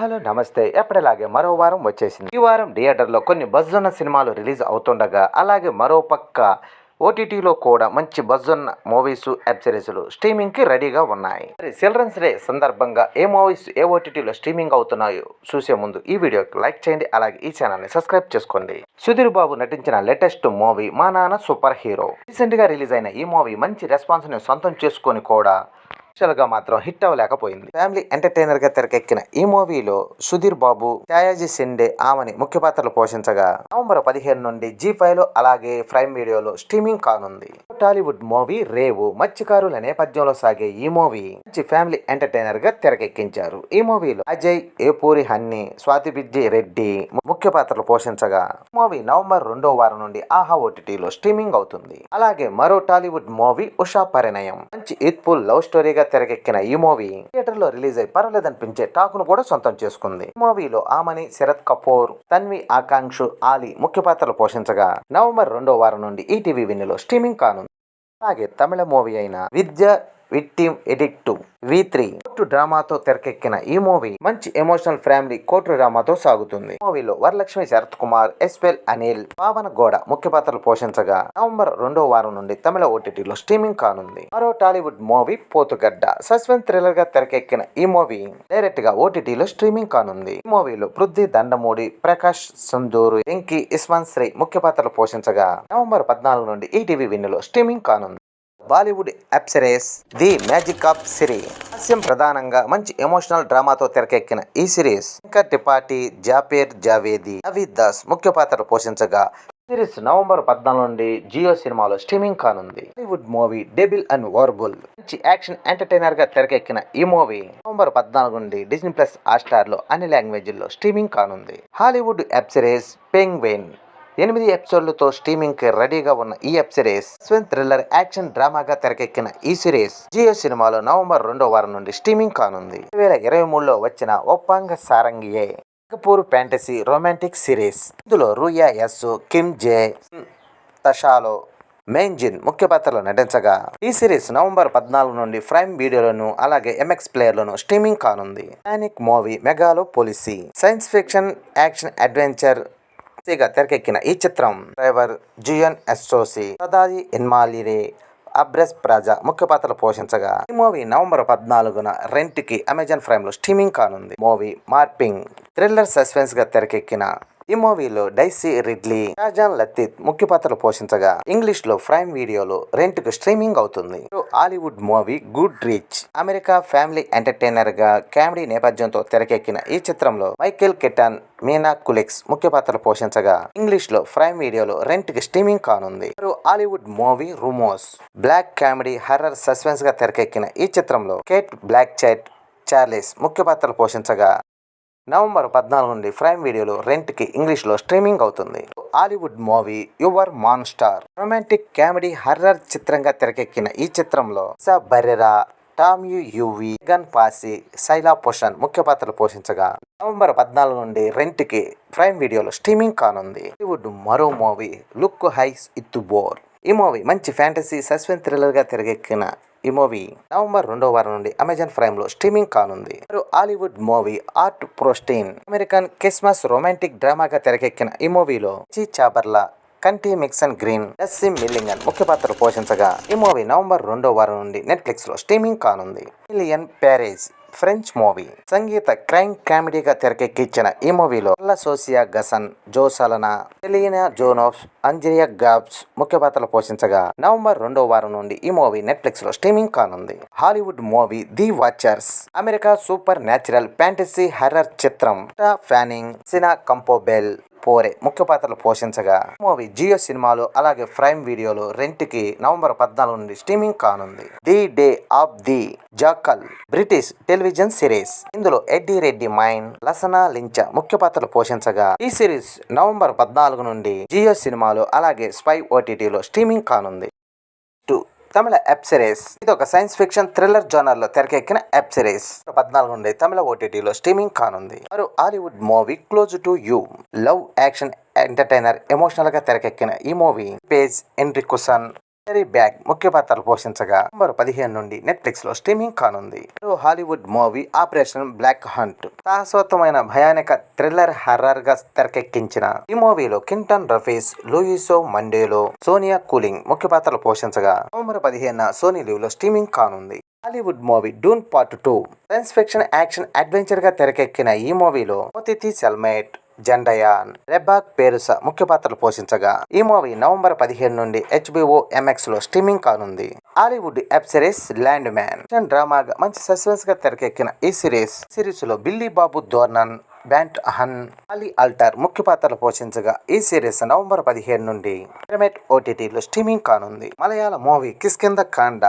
Hello నమస్తే. ఎప్పటిలాగే మరో వారం వచ్చేసింది. ఈ వారం థియేటర్లో కొన్ని బజ్జున్న సినిమాలు రిలీజ్ అవుతుండగా అలాగే మరో పక్క ఓటీటీలో కూడా మంచి బజ్జున్న మూవీస్ వెబ్ సిరీస్లు స్ట్రీమింగ్కి రెడీగా ఉన్నాయి. మరి చిల్డ్రన్స్ డే సందర్భంగా ఏ మూవీస్ ఏ ఓటీటీలో స్ట్రీమింగ్ అవుతున్నాయో చూసే ముందు ఈ వీడియోకి లైక్ చేయండి. అలాగే ఈ ఛానల్ని సబ్స్క్రైబ్ చేసుకోండి. సుధీర్ బాబు నటించిన లేటెస్ట్ మూవీ మా నాన్న సూపర్ హీరో. రీసెంట్గా రిలీజ్ అయిన ఈ మూవీ మంచి రెస్పాన్స్ని సొంతం చేసుకొని కూడా గా మాత్రం హిట్ అవ్వలేకపోయింది. ఫ్యామిలీ ఎంటర్టైనర్గా తెరకెక్కిన ఈ మూవీలో సుధీర్ బాబు ఛాయాజీ సిండే ఆమెని ముఖ్య పాత్రలు పోషించగా నవంబర్ పదిహేను నుండి జీ ఫైవ్లో అలాగే ప్రైమ్ వీడియోలో స్ట్రీమింగ్ కానుంది. టాలీవుడ్ మూవీ రేవు మత్స్యకారుల నేపథ్యంలో సాగే ఈ మూవీ మంచి ఫ్యామిలీ ఎంటర్టైనర్గా తెరకెక్కించారు. ఈ మూవీలో అజయ్ ఏపూరి హన్ని స్వాతి బిజ్జి రెడ్డి ముఖ్య పాత్రలు పోషించగా మూవీ నవంబర్ రెండో వారం నుండి ఆహా ఓటీటీలో స్ట్రీమింగ్ అవుతుంది. అలాగే మరో టాలీవుడ్ మూవీ ఉషా పరిణయం మంచి ఈత్ఫుల్ లవ్ స్టోరీగా తెరకెక్కిన ఈ మూవీ థియేటర్లో రిలీజ్ అయి పర్వాలేదనిపించే టాకును కూడా సొంతం చేసుకుంది. ఈ మూవీలో ఆమని శరత్ కపూర్ తన్వి ఆకాంక్షు ఆలీ ముఖ్య పాత్రలు పోషించగా నవంబర్ రెండో వారం నుండి ఈటీవీ విన్నులో స్ట్రీమింగ్ కానుంది. అలాగే తమిళ మూవీ అయిన విద్య విట్టిమ్ ఎడిక్ట్ వి త్రీ. కోర్టు డ్రామాతో తెరకెక్కిన ఈ మూవీ మంచి ఎమోషనల్ ఫ్యామిలీ కోర్టు డ్రామాతో సాగుతుంది. మూవీలో వరలక్ష్మి శరత్ కుమార్ ఎస్వెల్ అనిల్ పావన గోడ ముఖ్య పాత్రలు పోషించగా నవంబర్ రెండో వారం నుండి తమిళ ఓటీటీలో స్ట్రీమింగ్ కానుంది. మరో టాలీవుడ్ మూవీ పోతుగడ్డ. సస్పెన్స్ థ్రిల్లర్గా తెరకెక్కిన ఈ మూవీ డైరెక్ట్గా ఓటీటీలో స్ట్రీమింగ్ కానుంది. ఈ మూవీలో పృథ్వీ దండమూడి ప్రకాష్ సందూరు వెంకీ ఇస్మాన్ శ్రీ ముఖ్య పాత్రలు పోషించగా నవంబర్ పద్నాలుగు నుండి ఈటీవీ విన్నులో స్ట్రీమింగ్ కానుంది. బాలీవుడ్ అప్సరేస్ ది మ్యాజిక్ ఆఫ్ సిరీ. హాస్యం ప్రధానంగా మంచి ఎమోషనల్ డ్రామాతో తెరకెక్కిన ఈ సిరీస్. శంకర్ త్రిపాఠి జాపేర్ జావేది నవీద్ దాస్ ముఖ్య పాత్ర పోషించగా సిరీస్ నవంబర్ పద్నాలుగు నుండి జియో సినిమాలో స్ట్రీమింగ్ కానుంది. Bollywood movie devil and warble మంచి యాక్షన్ ఎంటర్టైనర్గా తెరకెక్కిన ఈ మూవీ నవంబర్ పద్నాలుగు నుండి డిజ్నీ ప్లస్ హాట్స్టార్లో అన్ని లాంగ్వేజ్ల్లో స్ట్రీమింగ్ కానుంది. హాలీవుడ్ వెబ్ సిరీస్ పెంగ్వెన్ ఎనిమిది ఎపిసోడ్లతో స్ట్రీమింగ్కి రెడీగా ఉన్న ఈ వెబ్ సిరీస్ స్వెన్ థ్రిల్లర్ యాక్షన్ డ్రామాగా తెరకెక్కిన ఈ సిరీస్ జియో సినిమాలో నవంబర్ రెండో వారం నుండి స్ట్రీమింగ్ కానుంది. రెండు వేల ఇరవై మూడులో వచ్చిన ఒప్పంగ సారంగియే సింగపూర్ ఫ్యాంటసీ రొమాంటిక్ సిరీస్. ఇందులో రూయా ఎస్ కిమ్ జే తషాలో మెయిన్జిన్ ముఖ్య పాత్రలో నటించగా ఈ సిరీస్ నవంబర్ పద్నాలుగు నుండి ప్రైమ్ వీడియోలను అలాగే ఎంఎక్స్ ప్లేయర్లను స్ట్రీమింగ్ కానుంది. Panic movie Megalopolis science fiction action adventure గా తెరకెక్కిన ఈ చిత్రం డ్రైవర్ జుయన్ ఎస్సోసి సదాజి ఇన్మాలిరే అబ్రెస్ ప్రజా ముఖ్య పాత్రలు పోషించగా ఈ మూవీ నవంబర్ పద్నాలుగున రెంట్కి అమెజాన్ ప్రైమ్లో స్ట్రీమింగ్ కానుంది. మూవీ మార్పింగ్ థ్రిల్లర్ సస్పెన్స్గా తెరకెక్కిన ఈ మూవీలో డైసీ రిడ్లీ షాజాన్ లతీత్ ముఖ్య పాత్రలు పోషించగా ఇంగ్లీష్లో ప్రైమ్ వీడియోలో రెంట్కు స్ట్రీమింగ్ అవుతుంది. Hollywood movie Goodrich. America family ఎంటర్టైనర్గా comedy నేపథ్యంతో తెరకెక్కిన ఈ చిత్రంలో మైకేల్ కెటాన్ మీనా కులెక్స్ ముఖ్య పాత్రలు పోషించగా ఇంగ్లీష్లో ప్రైమ్ వీడియోలో రెంట్కి స్ట్రీమింగ్ కానుంది. Hollywood movie rumours. Black comedy horror సస్పెన్స్గా తెరకెక్కిన ఈ చిత్రంలో కేట్ బ్లాక్ చైట్ చార్లెస్ ముఖ్య పాత్రలు పోషించగా నవంబర్ పద్నాలుగు నుండి ప్రైమ్ వీడియోలో రెంట్కి స్ట్రీమింగ్ అవుతుంది. Hollywood movie your monster. Romantic comedy horror చిత్రంగా తెరకెక్కిన ఈ చిత్రంలో సా బరెరా టామ్ యు యువి గన్ పాసి శైలా పోషన్ ముఖ్య పాత్రలు పోషించగా నవంబర్ పద్నాలుగు నుండి రెంట్కి ప్రైమ్ వీడియోలో స్ట్రీమింగ్ కానుంది. హాలీవుడ్ మరో మూవీ లుక్ హైస్ ఇత్తు బోర్. ఈ మూవీ మంచి ఫ్యాంటసీ సస్పెన్స్ థ్రిల్లర్గా తెరకెక్కిన ఈ మూవీ నవంబర్ రెండో వారం నుండి అమెజాన్ ప్రైమ్లో స్ట్రీమింగ్ కానుంది. హాలీవుడ్ మూవీ ఆర్ట్ ప్రోస్టీన్ అమెరికన్ క్రిస్మస్ రొమాంటిక్ డ్రామాగా తెరకెక్కిన ఈ మూవీలో చి చాబర్లా కంటి మిక్సన్ గ్రీన్ ఎస్సి మిల్లింగన్ ముఖ్య పాత్ర పోషించగా ఈ మూవీ నవంబర్ రెండో వారం నుండి నెట్ఫ్లిక్స్లో స్ట్రీమింగ్ కానుంది. మిలియన్ ప్యారేజ్ ఫ్రెంచ్ మూవీ. సంగీత క్రైమ్ కామెడీగా తెరకెక్కించిన ఈ మూవీలో సోసియా గసన్ జోసలనా సెలీనా జోనోఫ్ అంజరియా గాబ్స్ ముఖ్య పాత్రలు పోషించగా నవంబర్ రెండో వారం నుండి ఈ మూవీ నెట్ఫ్లిక్స్లో స్ట్రీమింగ్ కానుంది. Hollywood movie the watchers America supernatural fantasy horror చిత్రం ఫ్యానింగ్ సినా కంపోబెల్ పోరే ముఖ్య పాత్రలు పోషించగా. మూవీ జియో సినిమాలు అలాగే ప్రైమ్ వీడియోలు రెంట్కి నవంబర్ పద్నాలుగు నుండి స్ట్రీమింగ్ కానుంది. The day of the jackal British television series. ఇందులో ఎడ్డి రెడ్డి మైన్ లసనా లించ ముఖ్య పాత్రలు పోషించగా ఈ సిరీస్ నవంబర్ పద్నాలుగు నుండి జియో సినిమాలు అలాగే స్పై ఓటీటీలో స్ట్రీమింగ్ కానుంది. Two Tamil web series. ఇది ఒక సైన్స్ ఫిక్షన్ థ్రిల్లర్ జోనర్లో తెరకెక్కిన వెబ్ సిరీస్. పద్నాలుగు నుండి తమిళ ఓటీటీలో స్ట్రీమింగ్ కానుంది. మరో Hollywood movie close to you. Love action entertainer ఎమోషనల్గా తెరకెక్కిన ఈ మూవీ. పేజ్ ఎన్రికుసన్ క్యారీ బ్యాగ్ ముఖ్య పాత్రలు పోషించగా నవంబర్ పదిహేను నుండి నెట్ఫ్లిక్స్లో స్ట్రీమింగ్ కానుంది. Hollywood movie operation black hunt సాహసోత్తమైన భయానక థ్రిల్లర్ హర్రర్గా తెరకెక్కించిన ఈ మూవీలో కింటన్ రఫీస్ లూయిసో మండేలో సోనియా కూలింగ్ ముఖ్య పాత్రలు పోషించగా నవంబర్ పదిహేను సోనీ లీవ్లో స్ట్రీమింగ్ కానుంది. Hollywood movie Dune part two science fiction action అడ్వెంచర్గా తెరకెక్కిన ఈ మూవీలో మోతితి సెల్మేట్ జెండయాన్. రెబాక్ పేరుస ముఖ్య పాత్రలు పోషించగా ఈ మూవీ నవంబర్ పదిహేను నుండి హెచ్బిఓ ఎంఎక్స్లో స్ట్రీమింగ్ కానుంది. Hollywood web series land man డ్రామాగా మంచి సస్పెన్స్గా తెరకెక్కిన ఈ సిరీస్ సిరీస్లో బిల్లీ బాబు దోర్నన్ బ్యాంట్ హన్ అలీ అల్టర్ ముఖ్య పాత్రలు పోషించగా ఈ సిరీస్ నవంబర్ పదిహేను నుండి పిరమిడ్ ఓటీటీలో స్ట్రీమింగ్ కానుంది. మలయాళ మూవీ కిస్కింద కాండ.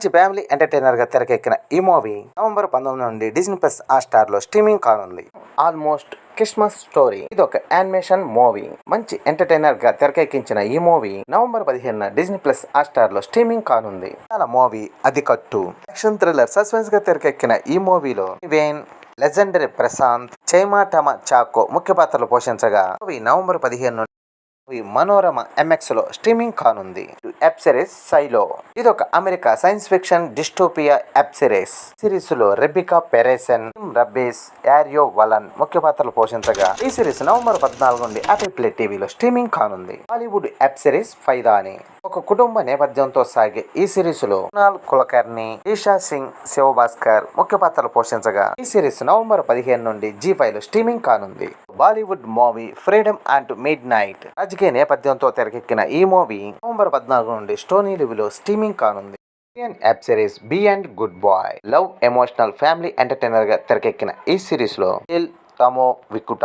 మంచి ఫ్యామిలీ ఎంటర్టైనర్గా తెరకెక్కిన ఈ మూవీ నవంబర్ పంతొమ్మిది నుండి డిజ్నీ ప్లస్ ఆ స్టార్లో స్ట్రీమింగ్ కానుంది. Almost Christmas story. ఇది ఒక యానిమేషన్ మూవీ. మంచి ఎంటర్టైనర్గా తెరకెక్కించిన ఈ మూవీ నవంబర్ పదిహేను డిజ్నీ ప్లస్ ఆ స్టార్లో స్ట్రీమింగ్ కానుంది. చాలా మూవీ అది కట్టు. యాక్షన్ థ్రిల్లర్ సస్పెన్స్గా తెరకెక్కిన ఈ మూవీలో వేన్ లెజెండరీ ప్రశాంత్ చైమా టమ చాకో ముఖ్య పాత్రలు పోషించగా మూవీ నవంబర్ పదిహేను ఈ మనోరమ ఎంఎక్స్లో స్ట్రీమింగ్ కానుంది. వెబ్ సిరీస్ సైలో ఇది ఒక America science fiction dystopia web series సిరీస్లో రెబికా పెరేసన్ రబ్బేస్ యారియో వలన్ ముఖ్య పాత్రలు పోషించగా ఈ సిరీస్ నవంబర్ పద్నాలుగు నుండి యాపిల్ ప్లే టీవీలో స్ట్రీమింగ్ కానుంది. బాలీవుడ్ వెబ్ సిరీస్ ఫైదాని. ఒక కుటుంబ నేపథ్యంతో సాగే ఈ సిరీస్లో కునాల్ కులకర్ణి ఈషా సింగ్ శివభాస్కర్ ముఖ్య పాత్రలు పోషించగా ఈ సిరీస్ నవంబర్ పదిహేను నుండి జీ ఫైవ్లో స్ట్రీమింగ్ కానుంది. Bollywood movie freedom and midnight రాజకీయ నేపథ్యంతో తెరకెక్కిన ఈ మూవీ నవంబర్ పద్నాలుగు నుండి స్టోనీ లివిలో స్ట్రీమింగ్ కానుంది. Indian app series B and good boy love emotional family ఎంటర్టైనర్గా తెరకెక్కిన ఈ సిరీస్లో తమో వికుట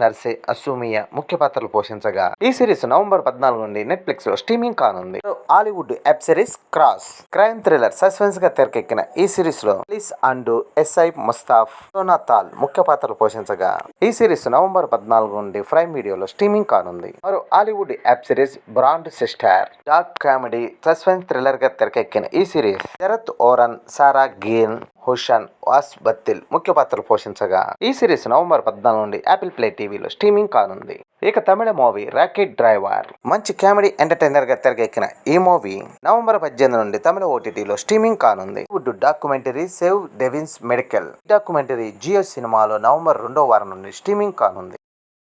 నర్సే అసూమియ ముఖ్య పాత్రలు పోషించగా ఈ సిరీస్ నవంబర్ పద్నాలుగు నుండి నెట్ఫ్లిక్స్లో స్ట్రీమింగ్ కానుంది. Hollywood web series cross. Crime thriller సస్పెన్స్గా తెరకెక్కిన ఈ సిరీస్లో పోలీస్ అండ్ ఎస్ఐ ముస్తాఫ్ సోనాతాల్ ముఖ్య పాత్రలు పోషించగా ఈ సిరీస్ నవంబర్ పద్నాలుగు నుండి ప్రైమ్ వీడియోలో స్ట్రీమింగ్ కానుంది. మరో Hollywood web series brand sister dark comedy suspense థ్రిల్లర్గా తెరకెక్కిన ఈ series Sharon Horgan Sarah Greene హుషన్ వాస్ బత్తిల్ ముఖ్య పాత్రలు పోషించగా ఈ సిరీస్ నవంబర్ పద్నాలుగు నుండి యాపిల్ ప్లే టీవీలో స్ట్రీమింగ్ కానుంది. ఇక తమిళ మూవీ రాకెట్ డ్రైవర్. మంచి కామెడీ ఎంటర్టైనర్గా తెరకెక్కిన ఈ మూవీ నవంబర్ పద్దెనిమిది నుండి తమిళ ఓటీటీలో స్ట్రీమింగ్ కానుంది. వుడ్ డాక్యుమెంటరీ సేవ్ డెవిన్స్ మెడికల్. డాక్యుమెంటరీ జియో సినిమాలో నవంబర్ రెండో వారం నుండి స్ట్రీమింగ్ కానుంది.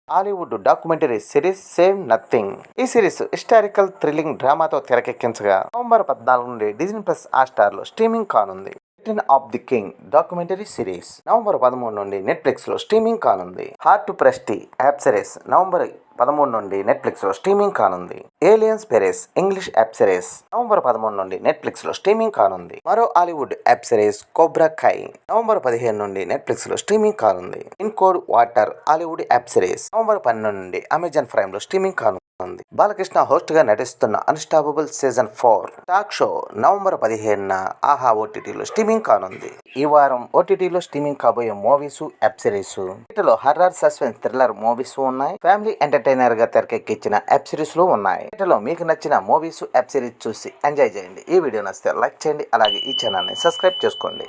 Hollywood documentary series same nothing. ఈ సిరీస్ హిస్టారికల్ థ్రిల్లింగ్ డ్రామాతో తెరకెక్కించగా నవంబర్ పద్నాలుగు నుండి డిజ్నీ ప్లస్ ఆ లో స్ట్రీమింగ్ కానుంది. Return of the king documentary series November పదమూడు నుండి నెట్ఫ్లిక్స్లో స్ట్రీమింగ్ కానుంది హార్ట్ టు ప్రెస్టీ యాప్ సిరీస్ నవంబర్ పదమూడు నుండి నెట్ఫ్లిక్స్లో స్ట్రీమింగ్ కానుంది. ఏలియన్స్ పెరేస్ ఇంగ్లీష్ యాప్ సిరీస్ నవంబర్ పదమూడు నుండి నెట్ఫ్లిక్స్లో స్ట్రీమింగ్ కానుంది. మరో Hollywood app series Cobra Kai November పదిహేను నుండి నెట్ఫ్లిక్స్లో స్ట్రీమింగ్ కానుంది. In code water Hollywood app series November పన్నెండు నుండి అమెజాన్ ప్రైమ్లో స్ట్రీమింగ్ కానుంది. ఉంది. బాలకృష్ణ హోస్ట్గా నటిస్తున్న unstoppable season four talk show November పదిహేనున ఆహా ఓటీటీలో స్ట్రీమింగ్ కానుంది. ఈ వారం ఓటీటీలో స్ట్రీమింగ్ కాబోయే మూవీస్ వెబ్ సిరీస్. వీటిలో హర్రర్ సస్పెన్స్ థ్రిల్లర్ మూవీస్ ఉన్నాయి. ఫ్యామిలీ ఎంటర్టైనర్గా తెరకెక్కించిన వెబ్ సిరీస్లు ఉన్నాయి. వీటిలో మీకు నచ్చిన మూవీస్ వెబ్ సిరీస్ చూసి ఎంజాయ్ చేయండి. ఈ వీడియో నచ్చితే లైక్ చేయండి. అలాగే ఈ ఛానల్ని సబ్స్క్రైబ్ చేసుకోండి.